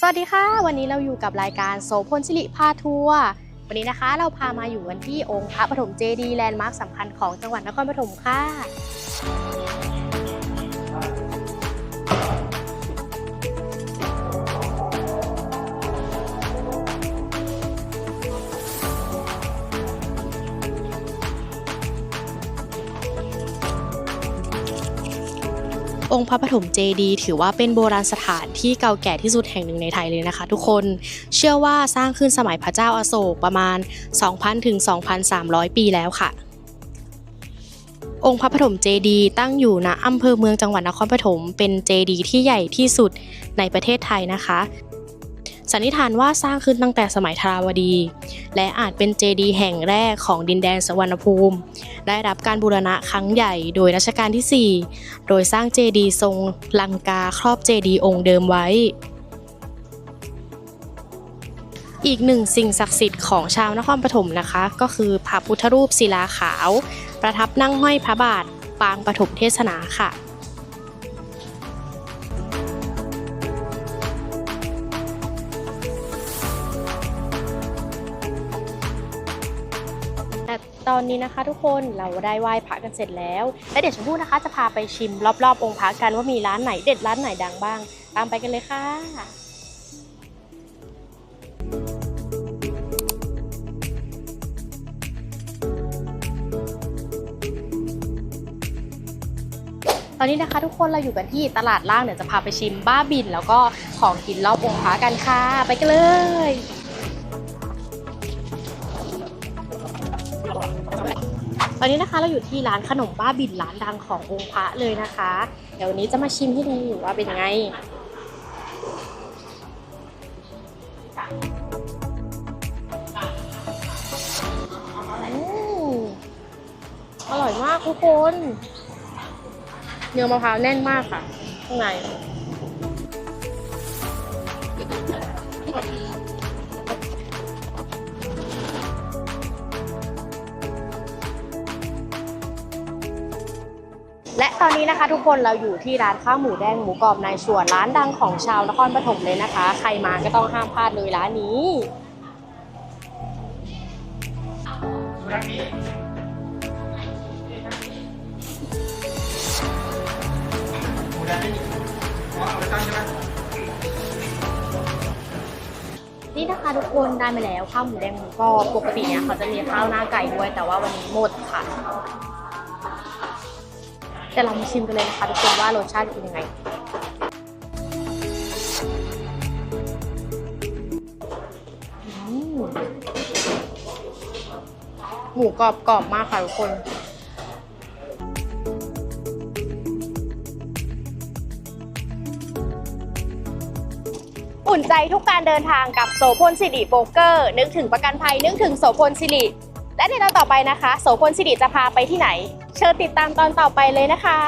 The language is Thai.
สวัสดีค่ะ วันนี้เราอยู่กับรายการโสพลสิริพาทัวร์วันนี้นะคะ เราพามาอยู่กันที่องค์พระปฐมเจดีย์แลนด์มาร์คสำคัญของจังหวัดนครปฐมค่ะ องค์พระปฐมเจดีย์ถือว่าเป็นโบราณสถานที่เก่าแก่ที่สุดแห่งหนึ่งในไทยเลยนะคะ ทุกคน เชื่อว่าสร้างขึ้นสมัยพระเจ้าอาโศกประมาณ 2,000ถึง2,300 ปีแล้วค่ะ องค์พระปฐมเจดีย์ตั้งอยู่ณอำเภอเมืองจังหวัดนครปฐม เป็นเจดีย์ที่ใหญ่ที่สุดในประเทศไทยนะคะ สันนิษฐานว่าสร้างขึ้นตั้งแต่สมัยทราวดี และอาจเป็นเจดีย์แห่งแรกของดินแดนสวรรณภูมิ ได้รับการบูรณะครั้งใหญ่โดยรัชกาลที่ 4 โดยสร้างเจดีย์ทรงลังกาครอบเจดีย์องค์เดิมไว้ อีกหนึ่งสิ่งศักดิ์สิทธิ์ของชาวนครปฐมนะคะ ก็คือพระพุทธรูปศิลาขาว ประทับนั่งห้อยพระบาทปางปฐมเทศนาค่ะ ตอนนี้นะคะ ทุกคนเราได้ไหว้พระกันเสร็จแล้วและเดี๋ยวชมพู่นะคะ จะพาไปชิมรอบๆองค์พระกันว่ามีร้านไหนเด็ดร้านไหนดังบ้าง ตามไปกันเลยค่ะตอนนี้นะคะทุกคนเราอยู่กันที่ตลาดล่างเดี๋ยวจะพาไปชิมบ้าบิน แล้วก็ของกินรอบองค์พระกันค่ะ ไปกันเลย อนนี้นะคะเราอยู่ที่ร้านขนมบ้าบินร้านดังขององค์พระเลยนะคะ เดี๋ยววันนี้จะมาชิมให้ดูว่าเป็นยังไงอืมอร่อยมากทุกคน เนื้อมะพร้าวแน่นมากค่ะ ข้างใน และตอนนี้นะคะทุกคนเราอยู่ที่ร้านข้าวหมูแดงหมูกรอบนายชวนร้านดังของชาวนครปฐมเลยนะคะ ใครมาก็ต้องห้ามพลาดเลยร้านนี้นี่นะคะทุกคนได้มาแล้วข้าวหมูแดงหมูกรอบปกติเนี่ยเขาจะมีข้าวหน้าไก่ด้วยแต่ว่าวันนี้หมดค่ะ แต่เรามาชิมกันเลยนะคะทุกคนว่ารสชาติเป็นยังไง หมูกรอบกรอบมากค่ะทุกคนอุ่นใจทุกการเดินทางกับโสพลสิริโบรกเกอร์ นึกถึงประกันภัย นึกถึงโสพลสิริ และในตอนต่อไปนะคะ โสพลสิริจะพาไปที่ไหน เชิญติดตามตอนต่อไปเลยนะคะ